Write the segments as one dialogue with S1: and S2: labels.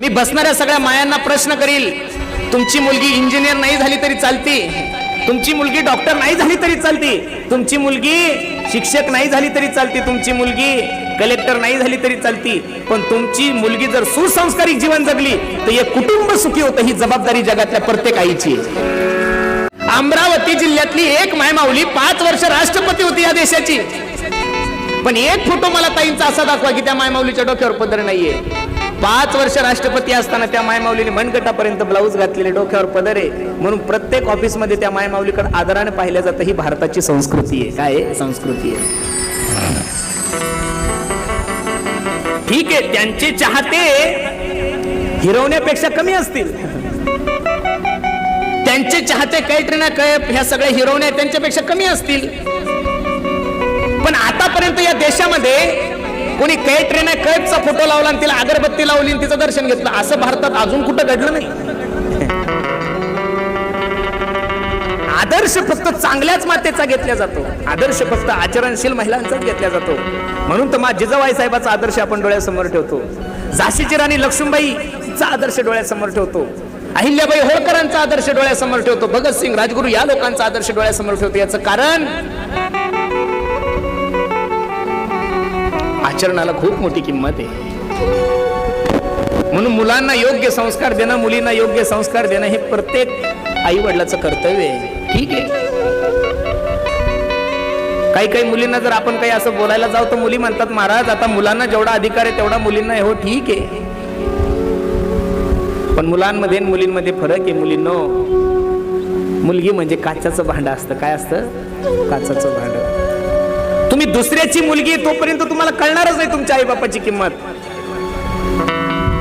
S1: मी बसणाऱ्या सगळ्या मायांना प्रश्न करील तुमची मुलगी इंजिनियर नाही झाली तरी चालती. तुमची मुलगी डॉक्टर नाही झाली तरी चालती. तुमची मुलगी शिक्षक नाही झाली तरी चालती. तुमची मुलगी कलेक्टर नाही झाली तरी चालती. पण तुमची मुलगी जर सुसंस्कारिक जीवन जगली तर हे कुटुंब सुखी होतं ही जबाबदारी जगातल्या प्रत्येक आईची अमरावती जिल्ह्यातली एक मायमाऊली पाच वर्ष राष्ट्रपती होती या देशाची. पण एक फोटो मला ताईंचा असा दाखवा की त्या मायमाऊलीच्या डोक्यावर पदर नाहीये. पाच वर्ष राष्ट्रपती असताना त्या मायमाऊलीने मनगटापर्यंत ब्लाऊज घातलेले डोक्यावर पदर. आहे म्हणून प्रत्येक ऑफिसमध्ये त्या मायमाऊलीकडे आदराने पाहिलं जातं ही भारताची संस्कृती आहे. काय संस्कृती आहे. ठीक आहे त्यांचे चाहते हिरवण्यापेक्षा कमी असतील. त्यांचे चाहते कैटरीना कैफ ह्या सगळ्या हिरवण्या त्यांच्यापेक्षा कमी असतील. पण आतापर्यंत या देशामध्ये कोणी कैटरीना कैफचा फोटो लावला आणि तिला अगरबत्ती लावली आणि तिचं दर्शन घेतलं असं भारतात अजून कुठं घडलं नाही. आदर्श फक्त चांगल्याच मातेचा घेतला जातो. आदर्श फक्त आचरणशील महिलांचाच घेतला जातो. म्हणून तर मा जिजाबाई साहेबाचा आदर्श आपण डोळ्यासमोर ठेवतो. झाशीची राणी लक्ष्मीबाईचा आदर्श डोळ्यासमोर ठेवतो. अहिल्याबाई होळकरांचा आदर्श डोळ्यासमोर ठेवतो. भगतसिंग राजगुरू या लोकांचा आदर्श डोळ्यासमोर ठेवतो. याचं कारण आचरणाला खूप मोठी किंमत आहे. म्हणून मुलांना योग्य संस्कार देणं मुलींना योग्य संस्कार देणं हे प्रत्येक आई वडिलाचं कर्तव्य आहे. ठीक आहे. काही काही मुलींना जर आपण काही असं बोलायला जाऊ तर मुली म्हणतात महाराज आता मुलांना जेवढा अधिकार आहे तेवढा मुलींना हो ठीक आहे. पण मुलांमध्ये मुलींमध्ये फरक आहे मुलींनो. मुलगी म्हणजे काचाचं भांड असतं. काय असतं? काचाचं भांड. तुम्ही दुसऱ्याची मुलगी तोपर्यंत तुम्हाला कळणारच नाही तुमच्या आईबापाची किंमत.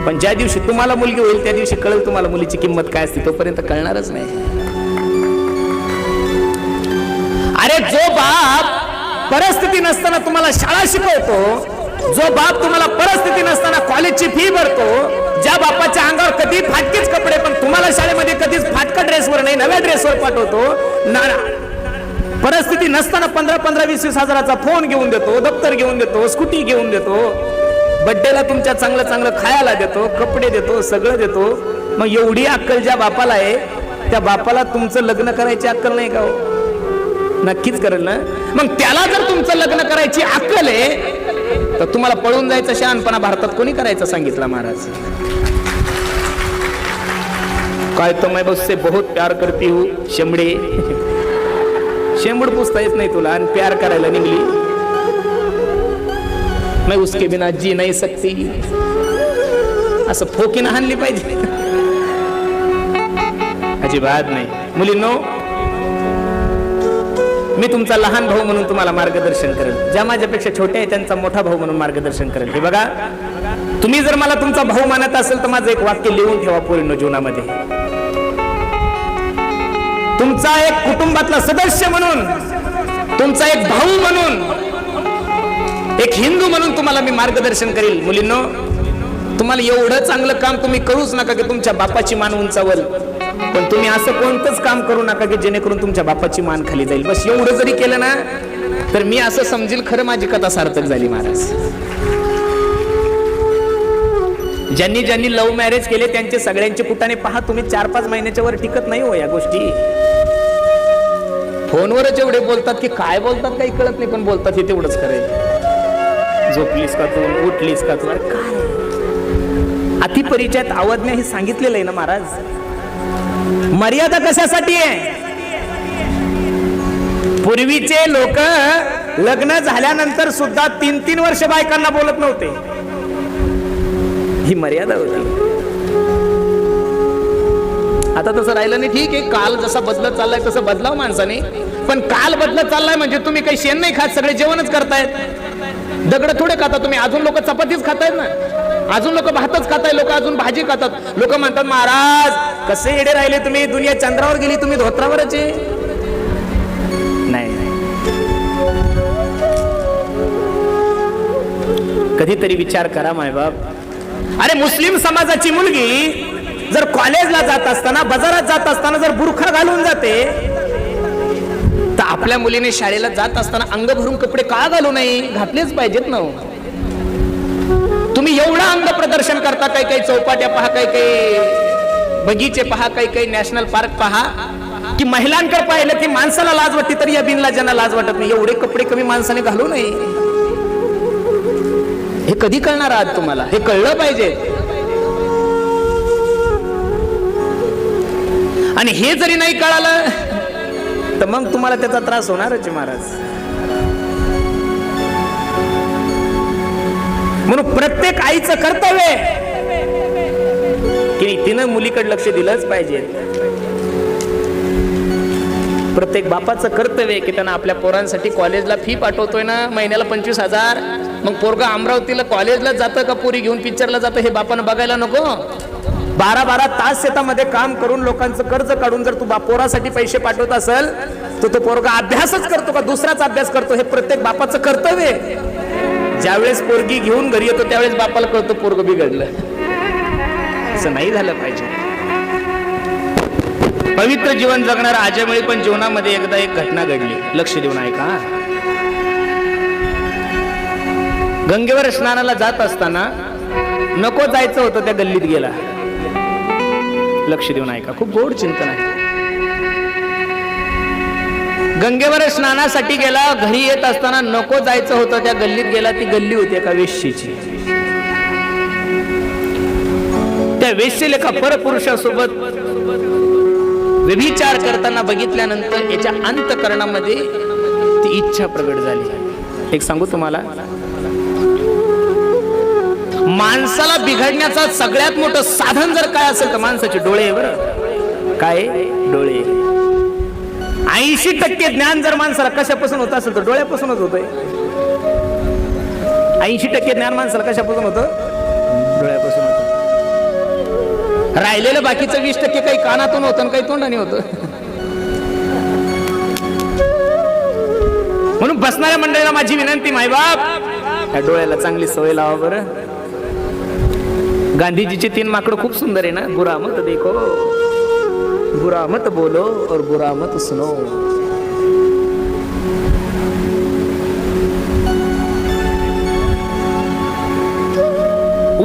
S1: पण ज्या दिवशी तुम्हाला मुलगी होईल त्या दिवशी कळेल तुम्हाला मुलीची किंमत काय असते तोपर्यंत कळणारच नाही. अरे जो बाप परिस्थिती नसताना तुम्हाला शाळा शिकवतो जो बाप तुम्हाला परिस्थिती नसताना कॉलेजची फी भरतो ज्या बापाच्या अंगावर कधी फाटकेच कपडे पण तुम्हाला शाळेमध्ये कधीच फाटका ड्रेसवर नाही नव्या ड्रेसवर पाठवतो ना- परिस्थिती नसताना पंधरा पंधरा वीस वीस हजाराचा फोन घेऊन देतो दप्तर घेऊन देतो स्कूटी घेऊन देतो. बड्डेला तुमच्या चांगलं चांगलं खायला देतो कपडे देतो सगळं देतो. मग एवढी अक्कल ज्या बापाला आहे त्या बापाला तुमचं लग्न करायची अक्कल नाही का हो? नक्कीच करेल ना? मग त्याला जर तुमचं लग्न करायची अक्कल आहे तर तुम्हाला पळून जायचं शहाणपणा भारतात कोणी करायचं सांगितलं महाराज? काय तो मैं बससे बहुत प्यार करती हूँ शेंबडे. शेंबड पुसता येत नाही तुला आणि प्यार करायला निघली. मैं उसके बिना जी नाही सकती. असं फोकीनं हाणली पाहिजे. अजिबात नाही. मुलींनो मी तुमचा लहान भाऊ म्हणून तुम्हाला मार्गदर्शन करेल ज्या माझ्यापेक्षा छोट्या आहे त्यांचा मोठा भाऊ म्हणून मार्गदर्शन करेल हे बघा तुम्ही जर मला तुमचा भाऊ मानत असेल तर माझं एक वाक्य लिहून ठेवा पूर्ण जीवनामध्ये. तुमचा एक कुटुंबातला सदस्य म्हणून तुमचा एक भाऊ म्हणून एक हिंदू म्हणून तुम्हाला मी मार्गदर्शन करील. मुलींनो तुम्हाला एवढं चांगलं काम तुम्ही करूच नका की तुमच्या बापाची मान उंचावल. पण तुम्ही असं कोणतंच काम करू नका की जेणेकरून तुमच्या बापाची मान खाली जाईल. बस एवढं जरी केलं ना तर मी असं समजेल खरं माझी कथा सार्थक झाली महाराज. ज्यांनी ज्यांनी लव्ह मॅरेज केले त्यांचे सगळ्यांचे कुटाने पहा तुम्ही चार पाच महिन्याच्या वर टिकत नाही हो या गोष्टी. फोनवरच एवढे बोलतात की काय बोलतात काही कळत नाही पण बोलतात हे तेवढंच करेल झोपलीस का तू? उठलीस का तू? अरे काय? अतिपरिचयात आवडण्या हे सांगितलेलं आहे ना महाराज? मर्यादा कशासाठी आहे? पूर्वीचे लोक लग्न झाल्यानंतर सुद्धा तीन तीन वर्ष बायकांना बोलत नव्हते. ही मर्यादा होती. आता तसं राहिलं नाही ठीक आहे काल जसा बदलत चाललाय तसं बदलाव माणसाने. पण काल बदलत चाललाय म्हणजे तुम्ही काही शेण नाही खात सगळे जेवणच करतायत. दगड थोडे खाता तुम्ही अजून लोक चपातीच खातायत ना. अजून लोक भातच खाताय लोक अजून भाजी खातात. लोक म्हणतात महाराज कसे येडे राहिले तुम्ही दुनिया चंद्रावर गेली तुम्ही धोत्रावरच. आहे नाही. कधीतरी विचार करा मायबाप. अरे मुस्लिम समाजाची मुलगी जर कॉलेजला जात असताना बाजारात जात असताना जर बुरखा घालून जाते तर आपल्या मुलीने शाळेला जात असताना अंग भरून कपडे का घालू नये? घातलेच पाहिजेत ना हो. तुम्ही एवढं अंग प्रदर्शन करता काही काही चौपाट्या पहा काही काही बगीचे पहा काही काही नॅशनल पार्क पहा की महिलांकडे पाहिलं की माणसाला लाज वाटते तरी या बिनला ज्यांना लाज वाटत नाही. एवढे कपडे कमी माणसाने घालू नये. हे कधी कळणार आहात तुम्हाला? हे कळलं पाहिजे. आणि हे जरी नाही कळालं तर मग तुम्हाला त्याचा त्रास होणारच महाराज. म्हणून प्रत्येक आईचं कर्तव्य आहे की तिनं मुलीकडे लक्ष दिलंच पाहिजे. प्रत्येक बापाचं कर्तव्य की त्यांना आपल्या पोरांसाठी कॉलेजला फी पाठवतोय ना महिन्याला पंचवीस हजार. मग पोरगा अमरावतीला कॉलेजला जातं का पोरी घेऊन पिक्चरला जातं हे बापानं बघायला नको? बारा बारा तास शेतामध्ये काम करून लोकांचं कर्ज काढून जर तू बा पोरासाठी पैसे पाठवत असेल तर तो पोरगा अभ्यासच करतो का? दुसराच अभ्यास करतो. हे प्रत्येक बापाचं कर्तव्य आहे. ज्यावेळेस पोरगी घेऊन घरी येतो त्यावेळेस बापाला कळतो पोरग बिघडलं. असं नाही झालं पाहिजे. पवित्र जीवन जगणारा आजमिळी पण जीवनामध्ये एकदा एक घटना घडली. लक्ष देऊन ऐका गंगेवर स्नानाला जात असताना नको जायचं होतं त्या गल्लीत गेला. लक्ष देऊन ऐका खूप गोड चिंतन आहे. गंगेवर स्नानासाठी गेला घरी येत असताना नको जायचं होतं त्या गल्लीत गेला ती गल्ली होती एका वेश्येची. त्या वेश्येला एका परपुरुषासोबत व्यभिचार करताना बघितल्यानंतर याच्या अंतकरणामध्ये ती इच्छा प्रगट झाली. एक सांगू तुम्हाला? माणसाला बिघडण्याचा सगळ्यात मोठं साधन जर काय असेल तर माणसाचे डोळे बरं. काय? डोळे. ऐंशी टक्के ज्ञान जर माणसाला कशापासून होत असेल तर डोळ्यापासूनच होतंय. ऐंशी टक्के ज्ञान माणसाला कशापासून होतं? डोळ्यापासून होतं. राहिलेलं बाकीचं वीस टक्के काही कानातून होतं आणि काही तोंडाने होतं. म्हणून बसणाऱ्या मंडळीला माझी विनंती मायबाप. या डोळ्याला चांगली सवय लावा बरं. गांधीजीचे तीन माकडं खूप सुंदर आहे ना? गुरामत देखो. गुरामत बोलो और गुरामत सुनो.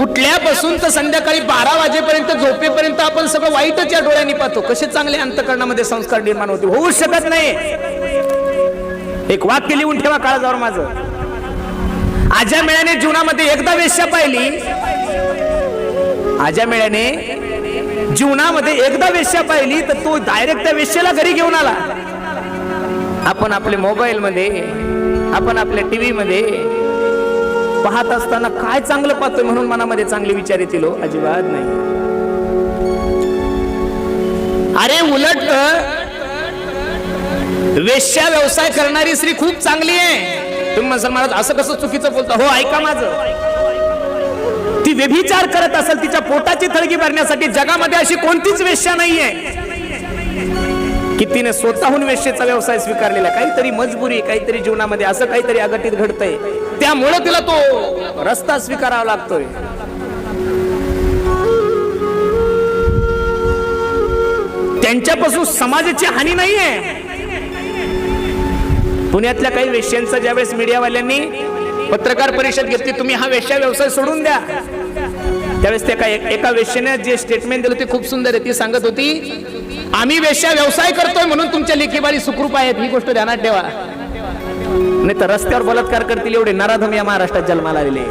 S1: उठल्यापासून तर संध्याकाळी बारा वाजेपर्यंत झोपेपर्यंत आपण सगळं वाईटच या डोळ्यांनी पाहतो. कसे चांगले अंतकरणामध्ये संस्कार निर्माण होते होऊ शकत नाही. एक वाक्य लिहून ठेवा काळाजावर माझं. आज्या मेळ्याने जीवनामध्ये एकदा वेश्या पाहिली आज्या मेळ्याने जीवनामध्ये एकदा वेश्या पाहिली तर तो डायरेक्ट त्या वेश्याला घरी घेऊन आला. आपण आपल्या मोबाईल मध्ये आपण आपल्या टीव्ही मध्ये पाहत असताना काय चांगलं पाहतोय म्हणून मनामध्ये चांगले विचार येतील हो? अजिबात नाही. अरे उलट वेश्या व्यवसाय करणारी स्त्री खूप चांगली आहे. तुम्ही म्हणसाल महाराज असं कसं चुकीचं बोलता? हो ऐका माझं. जी व्यभिचार करत असेल तिच्या पोटाची थळगी भरण्यासाठी जगामध्ये अशी कोणतीच वेश्या नाहीये. की तिने स्वतःहून वेश्येचा व्यवसाय स्वीकारलेला काहीतरी मजबुरी काहीतरी जीवनामध्ये असं काहीतरी अघटित घडतंय. त्यामुळे तिला तो रस्ता स्वीकारावा लागतोय. त्यांच्यापासून समाजाची हानी नाहीये. पुण्यातल्या काही वेश्यांचा ज्यावेळेस मीडियावाल्यांनी पत्रकार परिषद घेतली तुम्ही हा वेश्या व्यवसाय सोडून द्या. त्यावेळेस त्या काय एका वेश्याने जे स्टेटमेंट दिलं ते खूप सुंदर आहे ती सांगत होती आम्ही वेश्या व्यवसाय करतोय म्हणून तुमच्या लेखीबारी सुखरूप आहेत ही गोष्ट ध्यानात ठेवा. नाही तर रस्त्यावर बलात्कार करतील एवढे नराधम या महाराष्ट्रात जन्माला आलेले.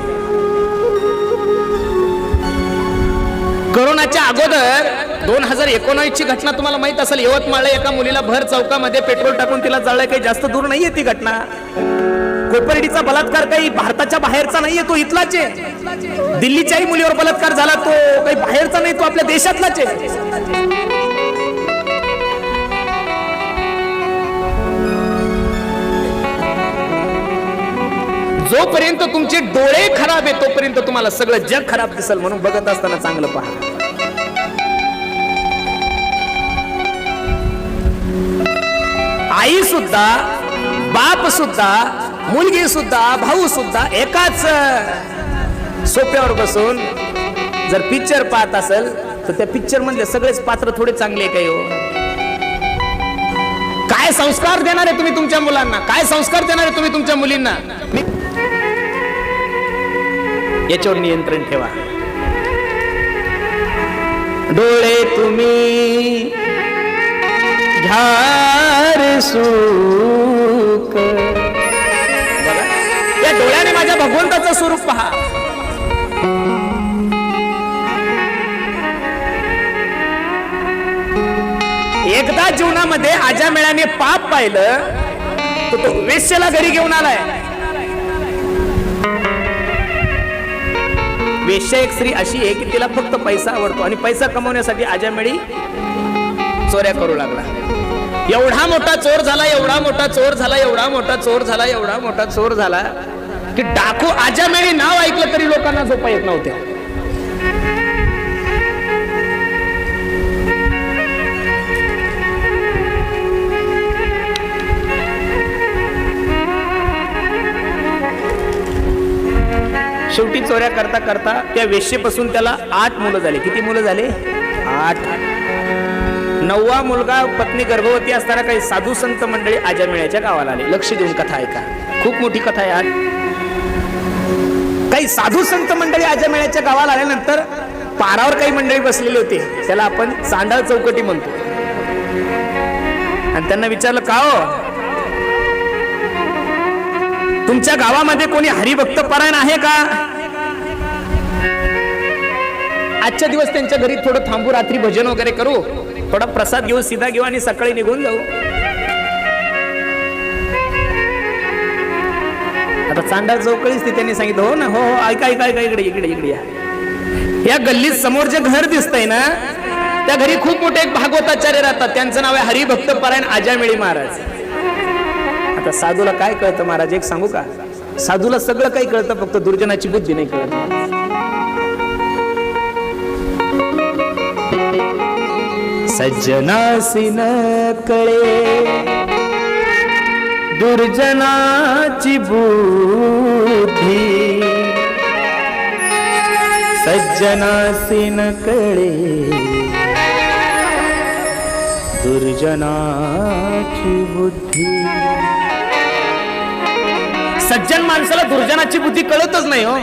S1: करोनाच्या अगोदर दोन हजार एकोणावीस ची घटना तुम्हाला माहीत असेल यवतमाळ एका मुलीला भर चौकामध्ये पेट्रोल टाकून तिला जाळलं काही जास्त दूर नाहीये ती घटना. कोपर्डीचा बलात्कार काही भारताच्या बाहेरचा नाहीये तो इथलाच आहे. दिल्लीच्याही मुलीवर बलात्कार झाला तो काही बाहेरचा नाही तो आपल्या देशातलाच आहे. जोपर्यंत तुमचे डोळे खराब आहे तोपर्यंत तुम्हाला सगळं जग खराब दिसल म्हणून बघत असताना चांगलं पहा. आई सुद्धा बाप सुद्धा मुलगी सुद्धा भाऊ सुद्धा एकाच सोप्यावर बसून जर पिक्चर पाहत असेल तर त्या पिक्चर मधले सगळेच पात्र थोडे चांगले आहे हो? काय संस्कार देणार आहे तुम्ही तुमच्या मुलांना? काय संस्कार देणार आहे तुम्ही तुमच्या मुलींना? याच्यावर नियंत्रण ठेवा. डोळे तुम्ही घ्या भगवंताचं स्वरूप पहा. एकदा जीवनामध्ये आजा मेळ्याने पाप पाहिलं तर तो वेश्याला घरी घेऊन आलाय. वेश्या एक स्त्री अशी आहे की तिला फक्त पैसा आवडतो आणि पैसा कमवण्यासाठी आजामेळी चोऱ्या करू लागला. एवढा मोठा चोर झाला एवढा मोठा चोर झाला एवढा मोठा चोर झाला एवढा मोठा चोर झाला. की डाकू आजामेळी नाव ऐकलं तरी लोकांना झोपा येत नव्हत्या. शेवटी चोऱ्या करता करता त्या वेश्येपासून त्याला आठ मुलं झाले. किती मुलं झाले? आठ. नववा मुलगा पत्नी गर्भवती असताना काही साधू संत मंडळी आजा मिळायच्या गावाला आले. लक्ष देऊन कथा ऐका. खूप मोठी कथा आहे आज. काही साधू संत मंडळी आजामेळ्याच्या गावाला आल्यानंतर पारावर काही मंडळी बसलेले होते. त्याला आपण सांडाळ चौकटी म्हणतो. आणि त्यांना विचारलं का हो? तुमच्या गावामध्ये कोणी हरिभक्त परायण आहे का? आजच्या दिवस त्यांच्या घरी थोडं थांबू रात्री भजन वगैरे करू. थोडा प्रसाद घेऊ सीधा घेऊ आणि सकाळी निघून जाऊ. आता चांडा चौकळीच ती त्यांनी सांगितलं हो ना हो हो ऐका ऐका ऐका इकडे इकडे इकडे या. या गल्लीत समोर जे घर दिसतंय ना त्या घरी खूप मोठे एक भागवताचार्य राहतात. त्यांचं नाव आहे हरिभक्त परायण आजामेळी महाराज. आता साधूला काय कळतं महाराज? एक सांगू का? साधूला सगळं काही कळतं फक्त दुर्जनाची बुद्धी नाही कळत. सज्जनासी न कळे दुर्जनाची बुद्धी. सज्जनासी न कळे. दुर्जनाची बुद्धी. सज्जन माणसाला दुर्जनाची बुद्धी कळतच नाही हो.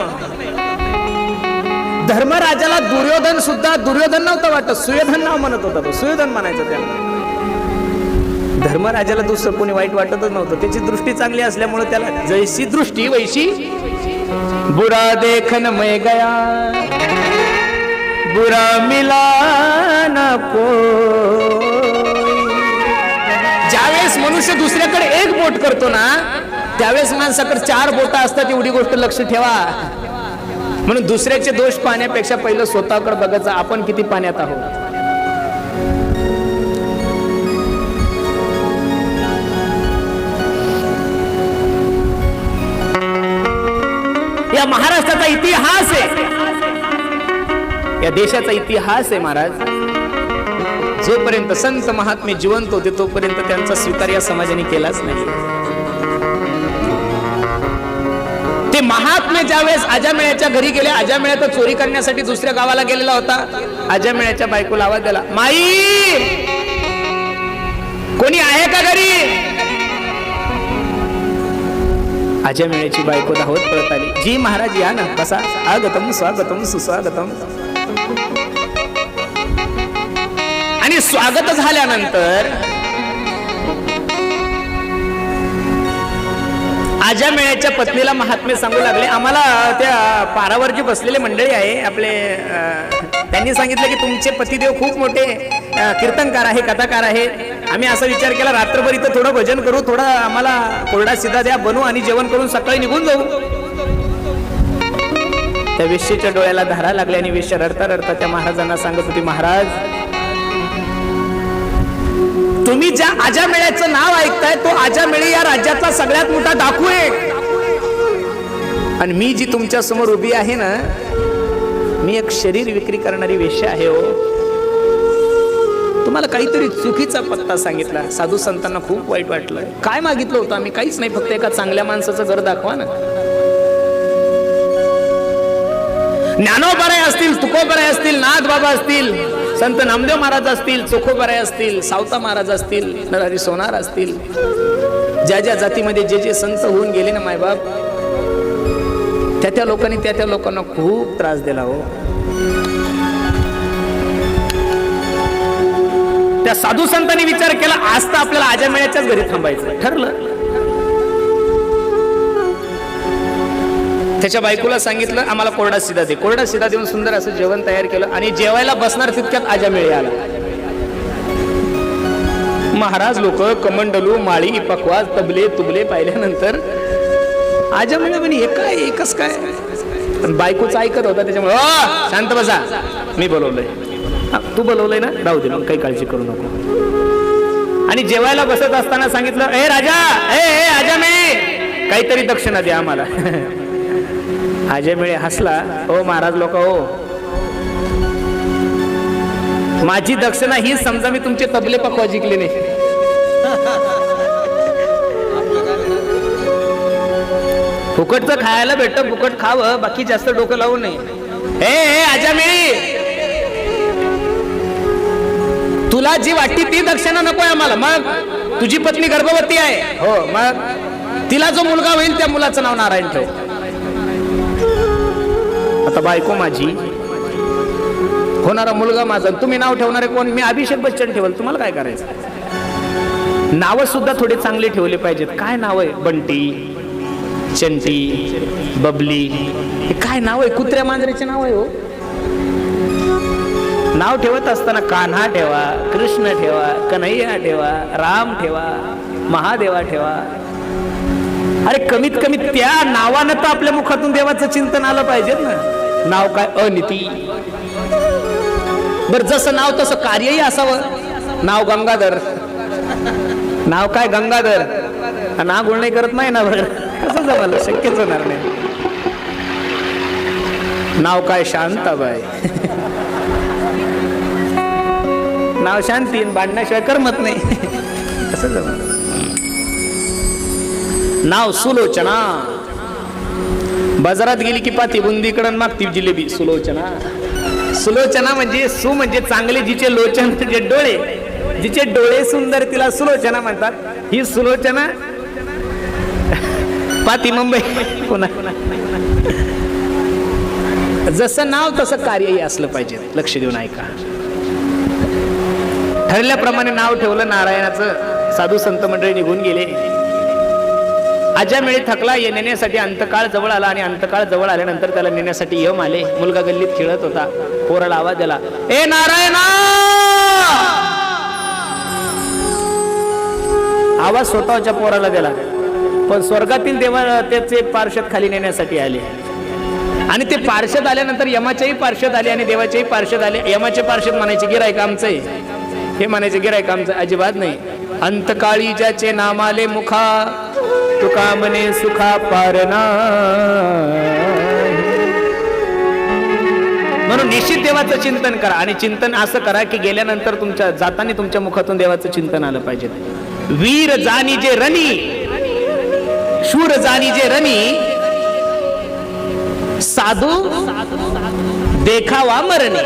S1: धर्मराजाला दुर्योधन सुद्धा दुर्योधन नव्हतं वाटत. सुयोधन नाव म्हणत होता तो. सुयोधन म्हणायचं त्याला. धर्मराजाला दुसरं कोणी वाईट वाटतच नव्हतं. त्याची दृष्टी चांगली असल्यामुळे त्याला जैसी दृष्टी वैशी बुरा देखन मै गया. बुरा मिला ना ज्यावेळेस मनुष्य दुसऱ्याकडे एक बोट करतो ना त्यावेळेस माणसाकडे चार बोट असतात एवढी गोष्ट लक्ष ठेवा. म्हणून दुसऱ्याचे दोष पाहण्यापेक्षा पहिलं स्वतःकडे बघायचं आपण किती पाण्यात आहोत? या महाराष्ट्राचा इतिहास आहे. या देशाचा इतिहास आहे महाराज. जोपर्यंत संत महात्मे जिवंत होते तोपर्यंत त्यांचा स्वीकार या समाजाने केलाच नाही. ते महात्मे ज्यावेळेस आजामेळ्याच्या घरी गेले आजामेळ्यात चोरी करण्यासाठी दुसऱ्या गावाला गेलेला होता. आजामेळ्याच्या बायकोला आवाज दिला माई कोणी आहे का घरी? आजामेळ्याची बायको धावत पळत आली. जी महाराज या ना बसा. आगतम स्वागतम सुस्वागतम. आणि स्वागत झाल्यानंतर आजा मेळ्याच्या पत्नीला महात्मे सांगू लागले आम्हाला त्या पारावरची बसलेले मंडळी आहे आपले त्यांनी सांगितलं की तुमचे पतिदेव खूप मोठे कीर्तनकार आहे कथाकार आहे आम्ही असा विचार केला रात्रभर इथं थोडं भजन करू थोडं आम्हाला कोरडा सिधा द्या बनवू आणि जेवण करून सकाळी निघून जाऊ. त्या वेश्येच्या डोळ्याला धारा लागल्या आणि वेश्या रडता रडता त्या महाराजांना सांगत होती महाराज तुम्ही ज्या आजामेळ्याचं नाव ऐकताय तो आजामेळी या राज्याचा सगळ्यात मोठा डाकू आहे. आणि मी जी तुमच्यासमोर उभी आहे ना मी एक शरीर विक्री करणारी वेश्या आहे हो. तुम्हाला काहीतरी चुकीचा पत्ता सांगितला. साधू संतांना खूप वाईट वाटलं. काय मागितलं होतं आम्ही? काहीच नाही फक्त एका चांगल्या माणसाचं घर दाखवा ना. ज्ञानोबराय असतील तुकोबराय असतील नाथ बाबा असतील संत नामदेव महाराज असतील चोखोबराय असतील सावता महाराज असतील नरहरी सोनार असतील. ज्या ज्या जातीमध्ये जे जे संत होऊन गेले ना मायबाप त्या त्या लोकांनी त्या त्या लोकांना खूप त्रास दिला हो. त्या साधू संतांनी विचार केला आज तर आपल्याला आजामेळ्याच्याच घरी थांबायचं ठरलं. त्याच्या बायकोला सांगितलं आम्हाला कोरडा सिधा दे. कोरडा सिधा देऊन सुंदर असं जेवण तयार केलं आणि जेवायला बसणार तितक्यात आजामेळी आला महाराज लोक कमंडलू माळी पकवाज तबले तुबले पाहिल्यानंतर आजा म्हणे म्हणे हे काय एकच काय? बायकोचं ऐकत होता त्याच्यामुळे शांत बसा. मी बोलवलंय. तू बोलवलंय ना? राहू दे मग काही काळजी करू नको. आणि जेवायला बसत असताना सांगितलं ए राजा! ए ए आजा मिळे काहीतरी दक्षिणा द्या आम्हाला. अजय मिळे हसला हो महाराज लोक हो माझी दक्षिणा ही समजा मी तुमचे तबले पकवा जिंकले नाही. फुकटचं खायला भेटतं फुकट खावं बाकी जास्त डोकं लावू नये. ए ए आजा मिळी तुला जी वाटती ती दक्षिणा नकोय आम्हाला. मग तुझी पत्नी गर्भवती आहे. हो मग? तिला जो मुलगा होईल त्या मुलाचं नाव नारायण ठेव. आता बायको माझी. होणारा मुलगा माझा. तुम्ही नाव ठेवणारे कोण? मी अभिषेक बच्चन ठेवल. तुम्हाला काय करायचं? नावं सुद्धा थोडे चांगले ठेवले पाहिजेत. काय नाव आहे? बंटी चंटी बबली. हे काय नाव आहे? कुत्र्या मांजरीचे नाव आहे हो. नाव ठेवत असताना कान्हा ठेवा कृष्ण ठेवा कन्हैया ठेवा राम ठेवा महादेवा ठेवा. अरे कमीत कमी त्या नावानं तर आपल्या मुखातून देवाचं चिंतन आलं पाहिजे ना. नाव काय? अनिती. बर जसं नाव तसं कार्यही असावं. नाव गंगाधर. नाव काय? गंगाधर. नाव गुळणी करत नाही ना बरं. कसं जमायला शक्यच होणार नाही. नाव काय? शांताबाई. नाव शांती आणि भांडण्याशिवाय करमत नाही. असं जमलं नाव सुलोचना. बाजारात गेली की पाती बुंदीकडं मागती जिलेबी. सुलोचना. सुलोचना म्हणजे सु म्हणजे चांगले जिचे लोचन म्हणजे डोळे. जिचे डोळे सुंदर तिला सुलोचना म्हणतात. ही सुलोचना. पाती मुंबई. पुन्हा. जसं नाव तसं कार्यही असलं पाहिजे. लक्ष देऊन ऐका. ठरल्याप्रमाणे नाव ठेवलं नारायणाचं. साधू संत मंडळी निघून गेले. आज्यामेळी थकला ये नेण्यासाठी अंतकाळ जवळ आला आणि अंतकाळ जवळ आल्यानंतर त्याला नेण्यासाठी यम आले. मुलगा गल्लीत खेळत होता. पोराला आवाज दिला ए नारायणा! आवाज स्वतःच्या पोराला दिला पण स्वर्गातील देवा त्याचे पार्षद खाली नेण्यासाठी आले. आणि ते पार्षद आल्यानंतर यमाचेही पार्षद आले आणि देवाचेही पार्षद आले. यमाचे पार्षद म्हणायचे गिरायक आमचंही. हे म्हणायचं गिरायक आमचं अजिबात नाही. अंतकाळी ज्याचे नामाले मुखा तुका म्हणे सुखा पारणा म्हणून निश्चित देवाचं चिंतन करा आणि चिंतन असं करा की गेल्यानंतर तुमच्या जाताना तुमच्या मुखातून देवाचं चिंतन आलं पाहिजे. वीर जानी जे रनी शूर जानी जे रनी साधू देखावा मरणे.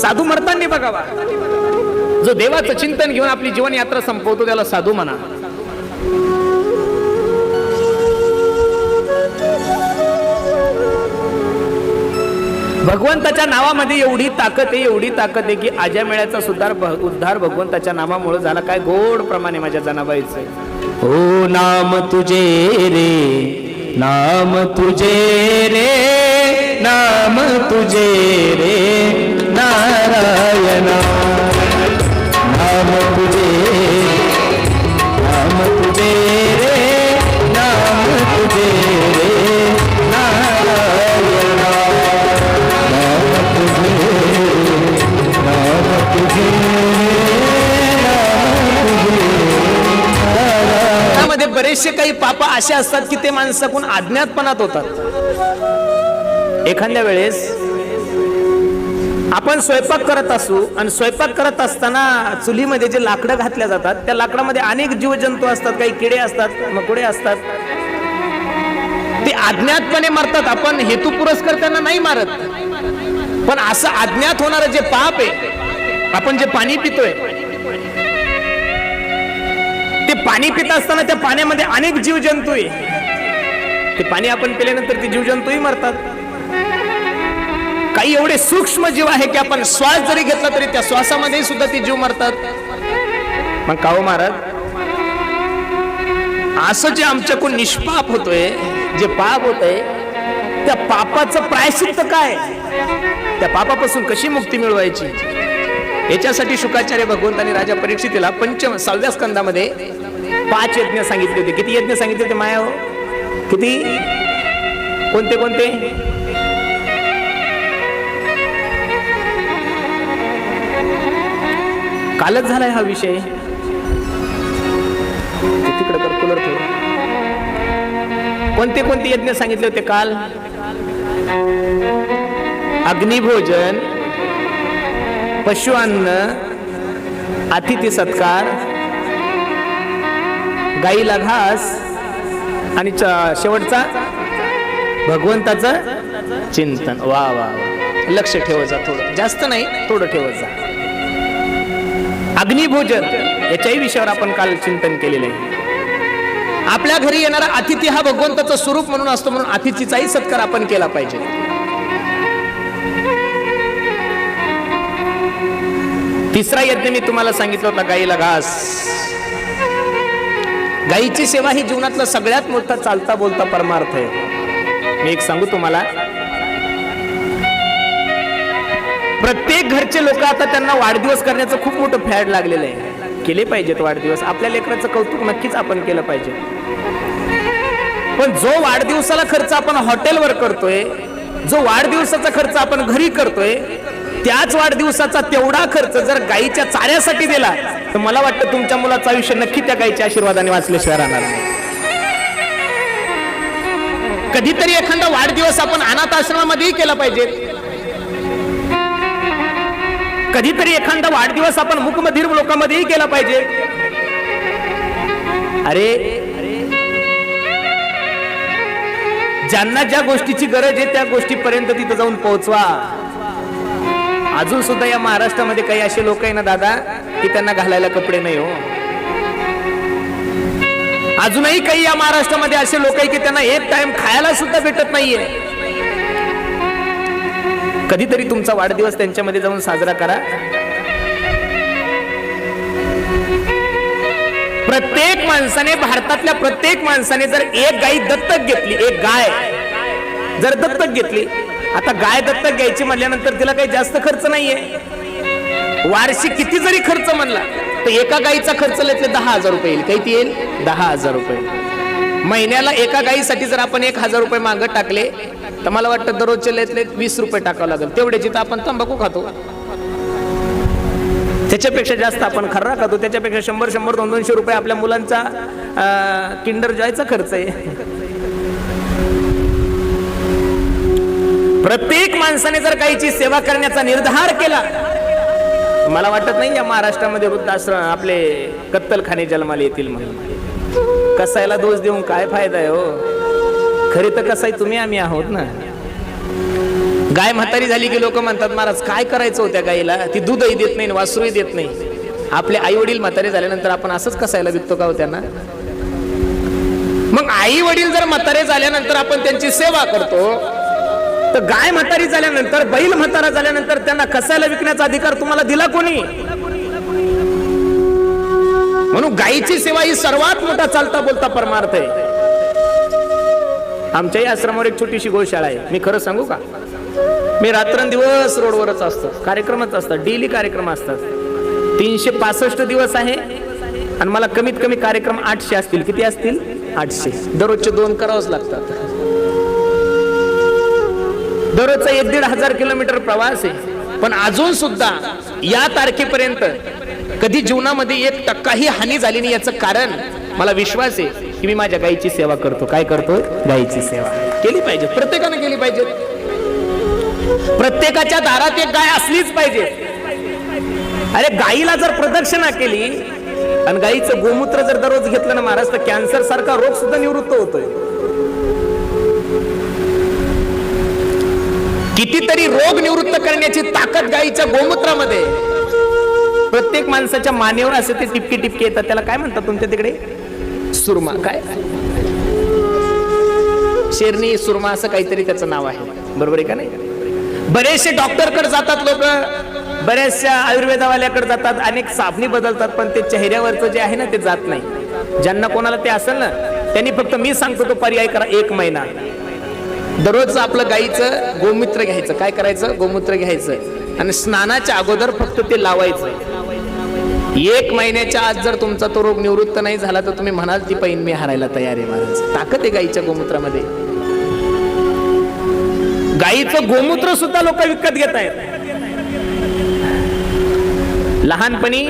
S1: साधू मरताना बघावा. जो देवाचं चिंतन घेऊन आपली जीवन यात्रा संपवतो त्याला साधू म्हणा. भगवंताच्या नावामध्ये एवढी ताकद आहे एवढी ताकद आहे की आज्या मेळ्याचा सुद्धा उद्धार भगवंताच्या नामामुळे झाला. काय गोड प्रमाणे माझ्या जनाबाईचं. हो नाम तुझे रे नाम तुझे रे नाम तुझे रे नारायणा. असे असतात की ते माणसाकडून अज्ञातपणात होतात. एखाद्या वेळेस आपण स्वयंपाक करत असू आणि स्वयंपाक करत असताना चुलीमध्ये जे लाकडं घातल्या जातात त्या लाकडामध्ये अनेक जीवजंतू असतात काही किडे असतात मकुडे असतात. ते अज्ञातपणे मारतात. आपण हेतू पुरस्कार त्यांना नाही मारत. पण असं अज्ञात होणारं जे पाप आहे आपण जे पाणी पितोय पाणी पित असताना त्या पाण्यामध्ये अनेक जीवजंतू आहे. ते पाणी आपण पिल्यानंतर ते जीवजंतूही मरतात. काही एवढे सूक्ष्म जीव आहे की आपण श्वास जरी घेतला तरी त्या श्वासामध्ये सुद्धा ते जीव मरतात. मग काहो महाराज असं जे आमच्याकडून निष्पाप होतोय जे पाप होतंय त्या पापाचं प्रायश्चित्त काय? त्या पापापासून कशी मुक्ती मिळवायची? याच्यासाठी शुकाचार्य भगवंतांनी राजा परीक्षितेला पंचम सहाव्या स्कंदामध्ये पाच यज्ञ सांगितले होते. किती यज्ञ सांगितले होते माया हो? किती? कोणते कोणते? कालच झालाय हा विषय. तिकडे कोणते कोणते यज्ञ सांगितले होते काल? अग्निभोजन पशु अन्न अतिथी सत्कार गाईला घास आणि च- शेवटचा. भगवंताचं चिंतन. वा वा वा. लक्ष ठेवत जा थोडं. जास्त नाही थोडं ठेवत जा. अग्निभोजन. याच्याही विषयावर आपण काल चिंतन केलेलं आहे. आपल्या घरी येणारा अतिथी हा भगवंताचं स्वरूप म्हणून असतो म्हणून अतिथीचाही सत्कार आपण केला पाहिजे. तिसरा यज्ञ मी तुम्हाला सांगितलं होता गाईला घास गाईची सेवा ही जीवनातला सगळ्यात मोठा चालता बोलता परमार्थ आहे. मी एक सांगू तुम्हाला. प्रत्येक घरचे लोक आता त्यांना वाढदिवस करण्याचं खूप मोठं फॅड लागलेलं आहे. केले पाहिजेत वाढदिवस. आपल्या लेकराचं कौतुक नक्कीच आपण केलं पाहिजे. पण जो वाढदिवसाला खर्च आपण हॉटेलवर करतोय जो वाढदिवसाचा खर्च आपण घरी करतोय त्याच वाढदिवसाचा तेवढा खर्च जर गाईच्या चाऱ्यासाठी दिला तर मला वाटतं तुमच्या मुलाचं आयुष्य नक्की त्या गाईच्या आशीर्वादाने वाचल्याशिवाय राहणार नाही. कधीतरी एखादा वाढदिवस आपण अनाथ आश्रमामध्येही केला पाहिजे. कधीतरी एखादा वाढदिवस आपण मुकमधीर लोकांमध्येही केला पाहिजे. अरे ज्यांना ज्या गोष्टीची गरज आहे त्या गोष्टीपर्यंत तिथं जाऊन पोहोचवा. अजून सुद्धा या महाराष्ट्रामध्ये काही असे लोक आहे ना दादा की त्यांना घालायला कपडे नाही हो. अजूनही काही या महाराष्ट्रामध्ये असे लोक आहे की त्यांना एक टाइम खायला सुद्धा भेटत नाहीये. कधीतरी तुमचा वाढदिवस त्यांच्यामध्ये जाऊन साजरा करा. प्रत्येक माणसाने भारतातल्या प्रत्येक माणसाने जर एक गाई दत्तक घेतली एक गाय जर दत्तक घेतली आता गाय दत्तक घ्यायची म्हटल्यानंतर तिला काही जास्त खर्च नाहीये. वार्षिक किती जरी खर्च म्हणला तर एका गाईचा खर्च लेतले दहा हजार रुपये येईल. काही येईल? दहा हजार रुपये. महिन्याला एका गाईसाठी जर आपण एक हजार रुपये मागत टाकले तर मला वाटतं दररोजचे लयतले वीस रुपये टाकावं लागेल. तेवढ्याची तर आपण तंबाखू खातो. त्याच्यापेक्षा जास्त आपण खर्रा खातो. त्याच्यापेक्षा शंभर शंभर दोन दोनशे रुपये आपल्या मुलांचा किंडर जॉयचा खर्च आहे. प्रत्येक माणसाने जर काहीची सेवा करण्याचा निर्धार केला मला वाटत नाही या महाराष्ट्रामध्ये वृद्धाश्रम आपले कत्तलखाने जन्माला येतील म्हणून. कसायला दोष देऊन काय फायदा आहे हो? खरी तर कसाय तुम्ही आम्ही आहोत ना. गाय म्हातारी झाली की लोक म्हणतात महाराज काय करायचं होत्या गाईला? ती दूधही देत नाही वासरूही देत नाही. आपले आई वडील म्हातारे झाल्यानंतर आपण असंच कसायला विकतो का हो त्यांना? मग आई वडील जर म्हातारे झाल्यानंतर आपण त्यांची सेवा करतो तर गाय म्हातारी झाल्यानंतर बैल म्हातारा झाल्यानंतर त्यांना कसायला विकण्याचा अधिकार तुम्हाला दिला कोणी? म्हणून गायीची सेवा ही सर्वात मोठा चालता बोलता परमार्थ आहे. आमच्याही आश्रमावर एक छोटीशी गोशाळा आहे. मी खरं सांगू का? मी रात्रंदिवस रोडवरच असतो. कार्यक्रमच असतात. डेली कार्यक्रम असतात. तीनशे पासष्ट दिवस आहे. आणि मला कमीत कमी कार्यक्रम आठशे असतील. किती असतील? आठशे. दररोजचे दोन करावंच लागतात. दररोजचा एक दीड हजार किलोमीटर प्रवास आहे. पण अजून सुद्धा या तारखेपर्यंत कधी जीवनामध्ये एक टक्काही हानी झाली नाही याचं कारण मला विश्वास आहे की मी माझ्या गायीची सेवा करतो. काय करतो? गायीची सेवा. केली पाहिजे. प्रत्येकाने केली पाहिजे. प्रत्येकाच्या दारात एक गाय असलीच पाहिजे. अरे गाईला जर प्रदक्षिणा केली आणि गायीचं गोमूत्र जर दररोज घेतलं ना महाराज तर कॅन्सर सारखा रोग सुद्धा निवृत्त होतोय. कितीतरी रोग निवृत्त करण्याची ताकद गाईच्या गोमूत्रामध्ये. प्रत्येक माणसाच्या मानेवर असे ते टिपके टिपके येतात. त्याला काय म्हणतात तुमच्या तिकडे? सुरमा. काय? शेरणी सुरमा असं काहीतरी त्याचं नाव आहे. बरोबर आहे का नाही? बरेचसे डॉक्टरकडे जातात लोक. बऱ्याचशा आयुर्वेदावाल्याकडे जातात. अनेक साबणी बदलतात पण ते चेहऱ्यावरचं जे आहे ना ते जात नाही. ज्यांना कोणाला ते असेल ना त्यांनी फक्त मी सांगतो तो पर्याय करा एक महिना. दररोज आपलं गाईचं गोमूत्र घ्यायचं. काय करायचं? गोमूत्र घ्यायचं. आणि स्नानाच्या अगोदर फक्त ते लावायचं. एक महिन्याच्या आत जर तुमचा तो रोग निवृत्त नाही झाला तर तुम्ही म्हणाल ती पैन मी हारायला तयार आहे महाराज. ताकद आहे गाईच्या गोमूत्रामध्ये. गाईचं गोमूत्र सुद्धा लोक विकत घेत आहेत. लहानपणी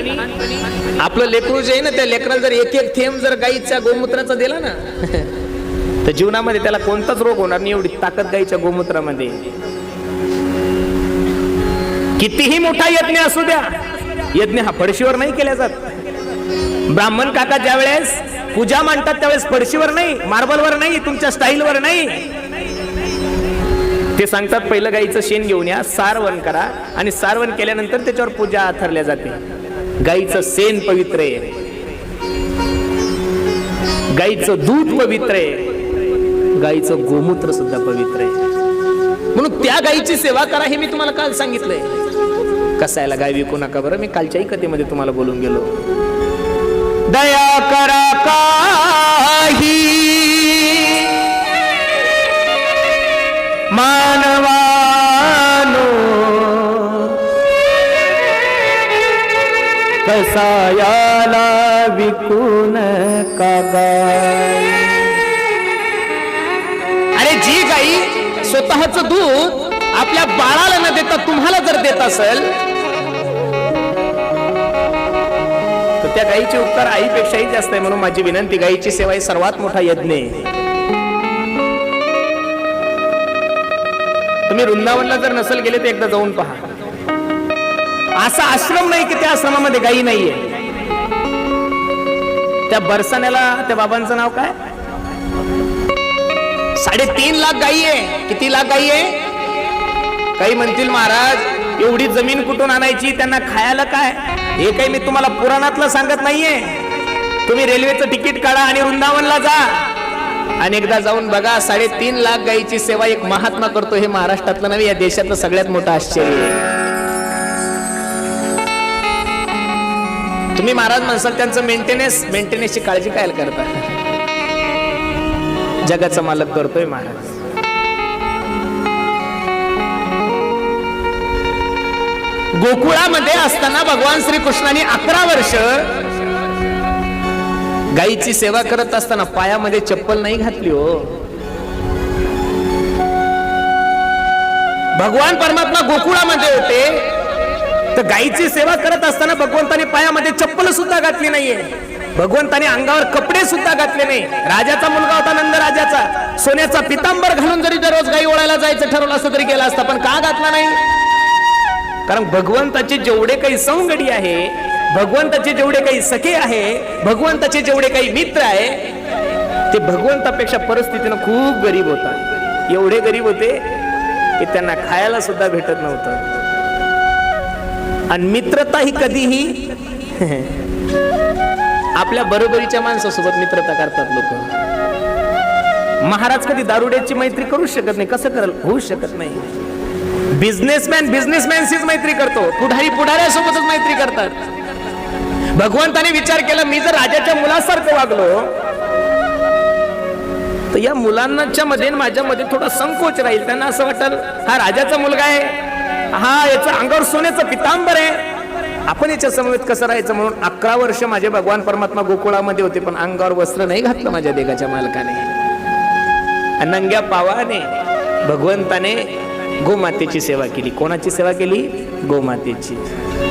S1: आपलं लेकरू जे आहे ना त्या लेकराला जर एक एक थेंब जर गाईच्या गोमूत्राचा दिला ना तर जीवनामध्ये त्याला कोणताच रोग होणार नाही एवढी ताकद गाईच्या गोमूत्रामध्ये. कितीही मोठा यज्ञ असू द्या यज्ञ हा फडशीवर नाही केला जात. ब्राह्मण काका ज्या वेळेस पूजा मांडतात त्यावेळेस फडशीवर नाही मार्बलवर नाही तुमच्या स्टाईलवर नाही. ते सांगतात पहिलं गाईचं शेण घेऊन या सारवण करा आणि सारवण केल्यानंतर त्याच्यावर पूजा आथरल्या जाते. गाईचं शेण पवित्र आहे. गाईचं दूध पवित्र आहे. गाईचं गोमूत्र सुद्धा पवित्र आहे. म्हणून त्या गाईची सेवा करा हे मी तुम्हाला काल सांगितलंय. कसायला गाय विकू नका बरं मी कालच्याही कथेमध्ये तुम्हाला बोलून गेलो. दया करा काही. मानवानो. कसायाला विकून का गाय. जी गाई स्वतःच दूध आपल्या बाळाला न देता तुम्हाला जर देत असेल तर त्या गाईचे उपकार आईपेक्षाही जास्त आहे म्हणून माझी विनंती गाईची सेवा ही सर्वात मोठा यज्ञ आहे. तुम्ही वृंदावनला जर नसेल गेले तर एकदा जाऊन पहा. असा आश्रम नाही की त्या आश्रमामध्ये गायी नाहीये. त्या बरसाण्याला त्या बाबांचं नाव काय? साडेतीन लाख गायी आहे. किती लाख गायी आहे? काही म्हणतील महाराज एवढी जमीन कुठून आणायची? त्यांना खायला काय? हे काही मी तुम्हाला पुराणातलं सांगत नाहीये. तुम्ही रेल्वेचं तिकीट काढा आणि वृंदावनला जा. आणि एकदा जाऊन बघा साडेतीन लाख गायीची सेवा एक महात्मा करतो हे महाराष्ट्रातलं नव्हे या देशातलं सगळ्यात मोठं आश्चर्य. तुम्ही महाराज म्हणसाल त्यांचं मेंटेनन्स मेंटेनन्सची काळजी काय करता? जगाचा मालक करतोय महाराज. गोकुळामध्ये असताना भगवान श्रीकृष्णाने अकरा वर्ष गाईची सेवा करत असताना पायामध्ये चप्पल नाही घातली हो. भगवान परमात्मा गोकुळामध्ये होते. तर गाईची सेवा करत असताना भगवंताने पायामध्ये चप्पल सुद्धा घातली नाहीये. भगवंताने अंगावर कपडे सुद्धा घातले नाही. राजाचा मुलगा होता नंद राजाचा सोन्याचा पितांबर घालून जरी दररोज गाई ओळायला जायचं ठरवलं असं तरी गेला असता पण का घातला नाही? कारण भगवंताचे जेवढे काही सौंगडी आहे भगवंताचे जेवढे काही सखे आहे भगवंताचे जेवढे काही मित्र आहे ते भगवंतापेक्षा परिस्थितीनं खूप गरीब होता एवढे गरीब होते की त्यांना खायला सुद्धा भेटत नव्हतं. आणि मित्रता ही कधीही आपल्या बरोबरीच्या माणसासोबत मित्रता करतात लोक. महाराज कधी दारुड्याची मैत्री करू शकत नाही. कसं करल? होऊ शकत नाही. बिझनेसमॅन बिझनेसमॅनशीच मैत्री करतो. पुढारी पुढाऱ्यासोबतच मैत्री करतात. भगवंताने विचार केला मी जर राजाच्या मुलासारखं वागलो तर या मुलांच्या मध्ये माझ्यामध्ये थोडा संकोच राहील. त्यांना असं वाटेल हा राजाचा मुलगा आहे. हा याचा अंगावर सोन्याचं पितांबर आहे. आपण याच्या समवेत कसं राहायचं म्हणून अकरा वर्ष माझे भगवान परमात्मा गोकुळामध्ये होते पण अंगावर वस्त्र नाही घातलं माझ्या देगाच्या मालकाने. आणि नंग्या पावाने भगवंताने गोमातेची सेवा केली. कोणाची सेवा केली? गोमातेची.